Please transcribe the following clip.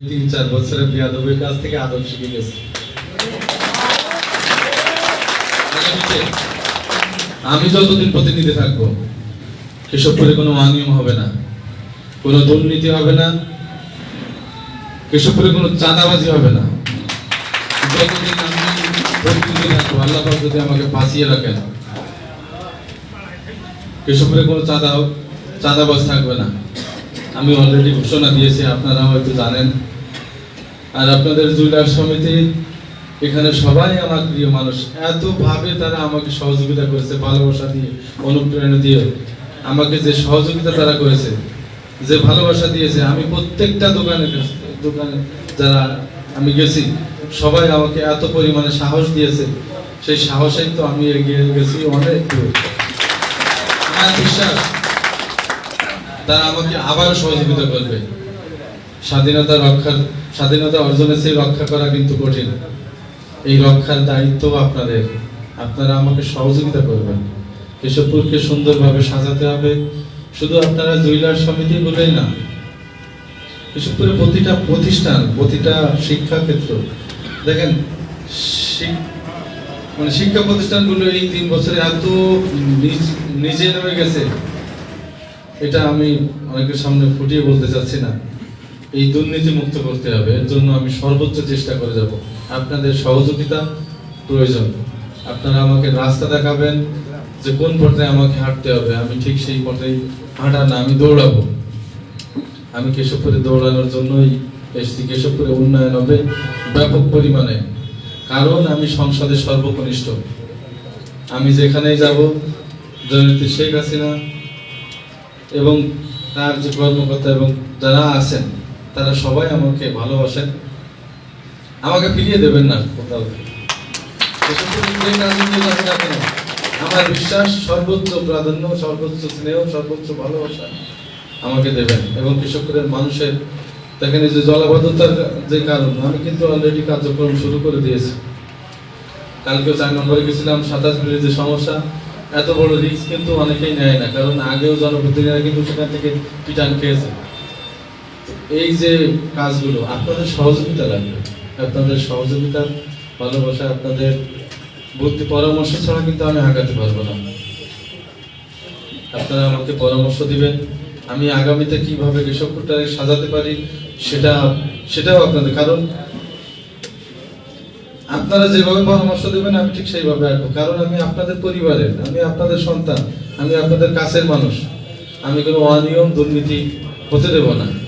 তিন চার বছরের বিয়াদবের কাছ থেকে আদব শিখে গেছে। আমি যতদিন প্রতিনিধি থাকব কেশবপুরে কোনো অনিয়ম হবে না, কোনো দুর্নীতি হবে না কেশবপুরে কোনো চাঁদাবাজি হবে না। যতদিন আমি প্রতিনিধি থাকব, আল্লাহ যদি আমাকে বাঁচিয়ে রাখেন কেশবপুরে কোনো চাঁদা চাঁদাবাজ থাকবে না। আমি অলরেডি ঘোষণা দিয়েছি, আপনারা হয়তো জানেন। আর আপনাদের জুয়েলার সমিতি, এখানে সবাই আমার প্রিয় মানুষ। এত ভাবে তারা আমাকে সহযোগিতা করেছে, ভালোবাসা দিয়ে, অনুপ্রেরণা দিয়ে। আমাকে যে সহযোগিতা তারা করেছে, যে ভালোবাসা দিয়েছে, আমি প্রত্যেকটা দোকানে দোকানে যারা আমি গেছি, সবাই আমাকে এত পরিমাণে সাহস দিয়েছে। সেই সাহসেই তো আমি এগিয়ে গেছি, অনেক বিশ্বাস তারা আমাকে আবারও সহযোগিতা করবে। স্বাধীনতা রক্ষার, স্বাধীনতা অর্জনের সেই রক্ষা করা কিন্তু কঠিন। এই রক্ষার দায়িত্ব আপনাদের। আপনারা আমাকে সহযোগিতা করবেন। কেশবপুরকে সুন্দরভাবে সাজাতে হবে। শুধু আপনারা জুয়েলার সমিতি বলেই না, কেশবপুরের প্রতিটা প্রতিষ্ঠান, প্রতিটা শিক্ষা ক্ষেত্র দেখেন মানে শিক্ষা প্রতিষ্ঠানগুলো এই তিন বছরে এত নিচে নেমে গেছে। এটা আমি অনেকের সামনে ফুটিয়ে বলতে চাচ্ছি না। এই দুর্নীতি মুক্ত করতে হবে, এর জন্য আমি সর্বোচ্চ চেষ্টা করে যাব। আপনাদের সহযোগিতা প্রয়োজন। আপনারা আমাকে রাস্তা দেখাবেন যে কোন পথে আমাকে হাঁটতে হবে। আমি ঠিক সেই পথেই হাঁটা না, আমি দৌড়াবো। আমি কেশবপুরে দৌড়ানোর জন্যই এসছি। কেশবপুরে উন্নয়ন হবে ব্যাপক পরিমাণে। কারণ আমি সংসদের সর্বকনিষ্ঠ। আমি যেখানেই যাব জয়ন্তী শেখ হাসিনা এবং তার যে কর্মকর্তা এবং যারা আছেন, তারা সবাই আমাকে ভালোবাসেন। আমাকে ফিরিয়ে দেবেন না কোথাও। আমার বিশ্বাস, সর্বোচ্চ প্রাধান্য, সর্বোচ্চ স্নেহ, সর্বোচ্চ ভালোবাসা আমাকে দেবেন। এবং কৃষকদের মানুষের, দেখেন যে জলাবদ্ধতার যে কারণ, আমি কিন্তু অলরেডি কার্যক্রম শুরু করে দিয়েছি। কালকেও চার নম্বরে গেছিলাম, সাতাশ মিনিট যে সমস্যা এত বড় রিস্ক কিন্তু অনেকেই নেয় না, কারণ আগেও জনপ্রতিনিধিরা কিন্তু সেখান থেকে পিটান খেয়েছে। এই যে কাজগুলো, আপনাদের সহযোগিতা লাগবে। আপনাদের সহযোগিতা, ভালোবাসা, আপনাদের বুদ্ধি, পরামর্শ ছাড়া কিন্তু আমি আগাতে পারব না। আপনারা আমাকে পরামর্শ দিবেন, আমি আগামীতে কীভাবে কৃষকটাকে সাজাতে পারি, সেটা, সেটাও আপনাদের, কারণ আপনারা যেভাবে পরামর্শ দেবেন, আমি ঠিক সেইভাবে আসব। কারণ আমি আপনাদের পরিবারের, আমি আপনাদের সন্তান, আমি আপনাদের কাছের মানুষ। আমি কোনো অনিয়ম, দুর্নীতি হতে দেব না।